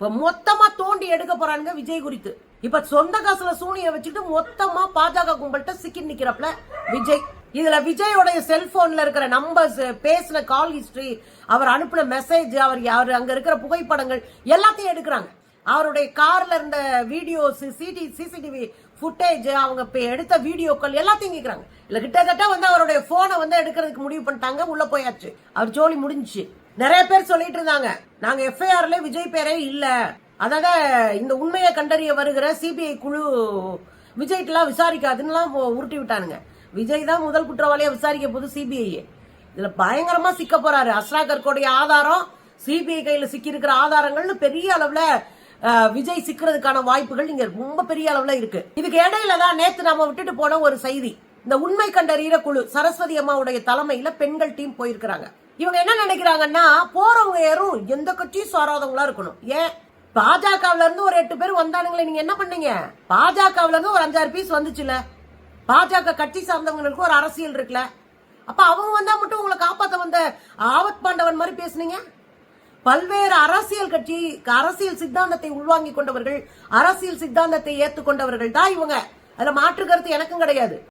இப்ப மொத்தமா தோண்டி எடுக்க போறானுங்க விஜய் குறித்து. இப்ப சொந்த காசுல சூனிய வச்சுட்டு மொத்தமா பாஜக கும்பல்கிட்ட சிக்கி நிக்கிறப்பல விஜய். இதுல விஜயோடைய செல்போன்ல இருக்கிற நம்பர்ஸ் பேசின கால் ஹிஸ்டரி அவர் அனுப்பின மெசேஜ் அவர் அவர் அங்க இருக்கிற புகைப்படங்கள் எல்லாத்தையும் எடுக்கிறாங்க. அவருடைய கார்ல இருந்த வீடியோஸ் சிடி சிசிடிவி ஃபுட்டேஜ் அவங்க இப்ப எடுத்த வீடியோக்கள் எல்லாத்தையும் கேட்குறாங்க இல்ல கிட்டத்தட்ட வந்து அவருடைய போனை வந்து எடுக்கிறதுக்கு முடிவு பண்ணிட்டாங்க உள்ள போயாச்சு. அவர் ஜோலி முடிஞ்சுச்சு. நிறைய பேர் சொல்லிட்டு இருந்தாங்க. நாங்க எஃப்ஐஆர்ல விஜய் பேரே இல்ல. அதாக இந்த உண்மையை கண்டறிய வருகிற சிபிஐ குழு விஜய்க்கெல்லாம் விசாரிக்காதுன்னுலாம் உருட்டி விட்டானுங்க. விஜய் தான் முதல் குற்றவாளியா விசாரிக்க போது சிபிஐ இதுல பயங்கரமா சிக்க போறாரு. அஸ்ராகர்கோடைய ஆதாரம் சிபிஐ கையில சிக்கி இருக்கிற ஆதாரங்கள்னு பெரிய அளவுல விஜய் சிக்கிறதுக்கான வாய்ப்புகள் இங்க ரொம்ப பெரிய அளவுல இருக்கு. இதுக்கு இடையில தான் நேத்து நாம விட்டுட்டு போன ஒரு செய்தி. இந்த உண்மை கண்டறிகிற குழு சரஸ்வதி அம்மாவுடைய தலைமையில பெண்கள் டீம் போயிருக்கிறாங்க. இவங்க என்ன நினைக்கிறாங்கன்னா போறவங்க யாரும் எந்த கட்சியும் சாராதவங்களா இருக்கணும். ஏன்? பாஜகவுல இருந்து ஒரு எட்டு பேர் வந்தானுங்களே நீங்க என்ன பண்ணீங்க? பாஜகவுல இருந்து ஒரு அஞ்சாறு பீஸ் வந்துச்சுல. பாஜக கட்சி சார்ந்தவங்களுக்கு ஒரு அரசியல் இருக்குல்ல அப்ப அவங்க வந்தா மட்டும் உங்களை காப்பாத்த வந்த ஆபத் பாண்டவன் மாதிரி பேசுனீங்க? பல்வேறு அரசியல் கட்சி அரசியல் சித்தாந்தத்தை உள்வாங்கி கொண்டவர்கள் அரசியல் சித்தாந்தத்தை ஏத்துக்கொண்டவர்கள் தான் இவங்க. அதுல மாற்று கருத்து எனக்கும் கிடையாது.